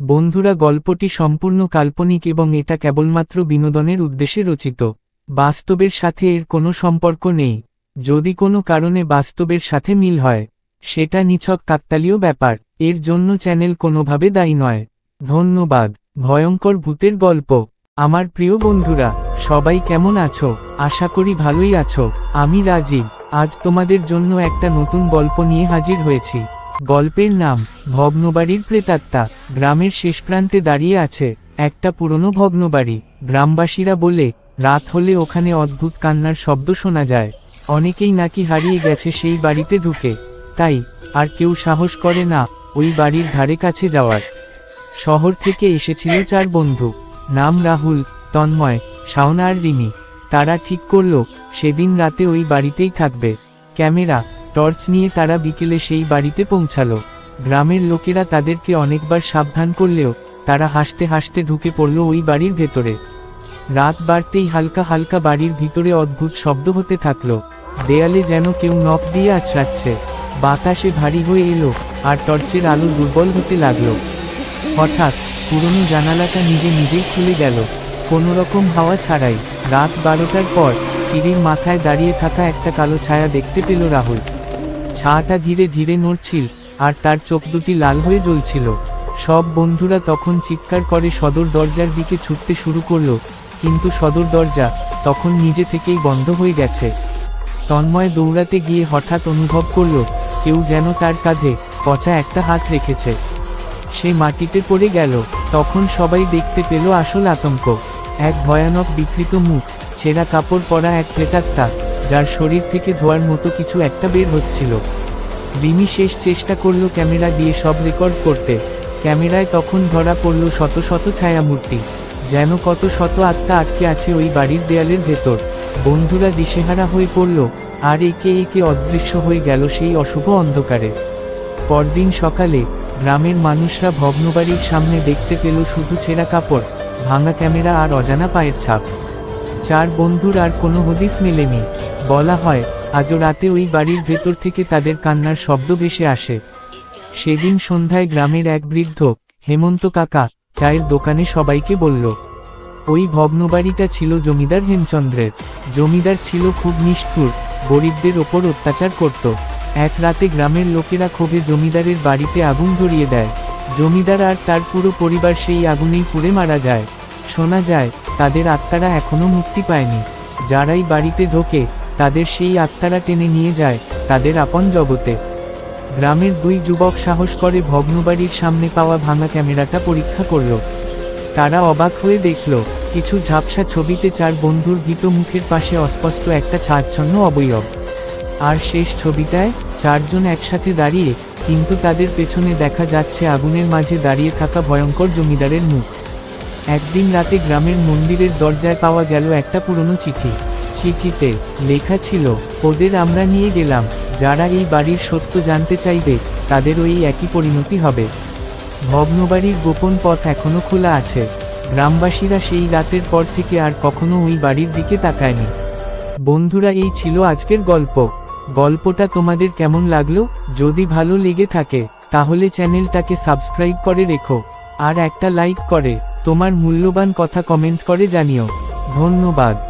বন্ধুরা গল্পটি সম্পূর্ণ কাল্পনিক এবং এটা কেবলমাত্র বিনোদনের উদ্দেশ্যে রচিত। বাস্তবের সাথে এর কোনো সম্পর্ক নেই। যদি কোনো কারণে বাস্তবের সাথে মিল হয়, সেটা নিছক কাকতালীয় ব্যাপার। এর জন্য চ্যানেল কোনোভাবে দায়ী নয়। ধন্যবাদ। ভয়ঙ্কর ভূতের গল্প। আমার প্রিয় বন্ধুরা, সবাই কেমন আছো? আশা করি ভালোই আছো। আমি রাজীব। আজ তোমাদের জন্য একটা নতুন গল্প নিয়ে হাজির হয়েছি। গল্পের নাম, ভগ্নবাড়ির প্রেতাত্মা, গ্রামের শেষ প্রান্তে দাঁড়িয়ে আছে, একটা পুরনো ভগ্নবাড়ি। গ্রামবাসীরা বলে, রাত হলে ওখানে অদ্ভুত কান্নার শব্দ শোনা যায়। অনেকেই নাকি হারিয়ে গেছে সেই বাড়িতে ঢুকে। তাই, আর কেউ সাহস করে না, ওই বাড়ির ধারে কাছে যাওয়ার। শহর থেকে এসেছিল চার বন্ধু। নাম রাহুল, তন্ময়, শাওনা আর রিমি। তারা ঠিক করল, সেদিন রাতে ওই বাড়িতেই থাকবে। ক্যামেরা টর্চ নিয়ে তারা বিকেলে সেই বাড়িতে পৌঁছালো। গ্রামের লোকেরা তাদেরকে অনেকবার সাবধান করলেও, তারা হাসতে হাসতে ঢুকে পড়ল ওই বাড়ির ভেতরে। রাত বাড়তেই হালকা হালকা বাড়ির ভিতরে অদ্ভুত শব্দ হতে থাকল। দেয়ালে যেন কেউ নখ দিয়ে আছড়াচ্ছে। বাতাসে ভারী হয়ে এলো, আর টর্চের আলো দুর্বল হতে লাগল। হঠাৎ, পুরনো জানালাটা নিজে নিজেই খুলে গেল। কোনো রকম হাওয়া ছাড়াই, রাত বারোটার পর, সিঁড়ির মাথায় দাঁড়িয়ে থাকা একটা কালো ছায়া দেখতে পেল রাহুল। ছায়াটা ধীরে ধীরে নড়ছিল, আর তার চোখ দুটি লাল হয়ে জ্বলছিল। সব বন্ধুরা তখন চিৎকার করে সদর দরজার দিকে ছুটতে শুরু করল, কিন্তু সদর দরজা তখন নিজে থেকেই বন্ধ হয়ে গেছে। তন্ময় দৌড়াতে গিয়ে হঠাৎ অনুভব করল, কেউ যেন তার কাঁধে পচা একটা হাত রেখেছে। সে মাটিতে পড়ে গেল, তখন সবাই দেখতে পেল আসল আতঙ্ক। এক ভয়ানক বিকৃত মুখ, ছেঁড়া কাপড় পরা এক প্রেতাত্মা যার শরীর থেকে ধোয়ার মতো কিছু একটা বের হচ্ছিল। রিমি শেষ চেষ্টা করল ক্যামেরা দিয়ে সব রেকর্ড করতে। ক্যামেরায় তখন ধরা পড়ল শত শত ছায়ামূর্তি। যেন কত শত আত্মা আটকে আছে ওই বাড়ির দেয়ালের ভেতর। বন্ধুরা দিশেহারা হয়ে পড়ল, আর একে একে অদৃশ্য হয়ে গেল সেই অশুভ অন্ধকারে। পরদিন সকালে গ্রামের মানুষরা ভগ্নবাড়ির সামনে দেখতে পেল শুধু ছেঁড়া কাপড়, ভাঙা ক্যামেরা আর অজানা পায়ের ছাপ। চার বন্ধুর আর কোনো হদিস মেলেনি। বলা হয়, আজও রাতে ওই বাড়ির ভেতর থেকে তাদের কান্নার শব্দ ভেসে আসে। সেদিন সন্ধ্যায় গ্রামের এক বৃদ্ধ, হেমন্ত কাকা, চায়ের দোকানে সবাইকে বলল, ওই ভগ্নবাড়িটা ছিল জমিদার হেমচন্দ্রের। জমিদার ছিল খুব নিষ্ঠুর, গরিবদের ওপর অত্যাচার করত। এক রাতে গ্রামের লোকেরা ক্ষোভে জমিদারের বাড়িতে আগুন ধরিয়ে দেয়। জমিদার আর তার পুরো পরিবার সেই আগুনেই পুড়ে মারা যায়। শোনা যায় তাদের আত্মারা এখনও মুক্তি পায়নি। যারাই বাড়িতে ঢোকে, তাদের সেই আত্মারা টেনে নিয়ে যায়, তাদের আপন জগতে। গ্রামের দুই যুবক সাহস করে ভগ্নবাড়ির সামনে পাওয়া ভাঙা ক্যামেরাটা পরীক্ষা করল। তারা অবাক হয়ে দেখল, কিছু ঝাপসা ছবিতে চার বন্ধুর ভীত মুখের পাশে অস্পষ্ট একটা ছাচ্ছন্ন অবয়ব। আর শেষ ছবিটায় চারজন একসাথে দাঁড়িয়ে, কিন্তু তাদের পেছনে দেখা যাচ্ছে আগুনের মাঝে দাঁড়িয়ে থাকা ভয়ঙ্কর জমিদারের মুখ। একদিন রাতে গ্রামের মন্দিরের দরজায় পাওয়া গেল একটা পুরনো চিঠি। চিঠিতে লেখা ছিল, ওদের আমরা নিয়ে গেলাম, যারা এই বাড়ির সত্য জানতে চাইবে, তাদের ওই একই পরিণতি হবে। ভগ্নবাড়ির গোপন পথ এখনও খোলা আছে। গ্রামবাসীরা সেই রাতের পর থেকে আর কখনো ওই বাড়ির দিকে তাকায়নি। বন্ধুরা, এই ছিল আজকের গল্প। গল্পটা তোমাদের কেমন লাগল? যদি ভালো লেগে থাকে, তাহলে চ্যানেলটাকে সাবস্ক্রাইব করে রেখো, আর একটা লাইক করে। তোমার মূল্যবান কথা কমেন্ট করে জানিও। ধন্যবাদ।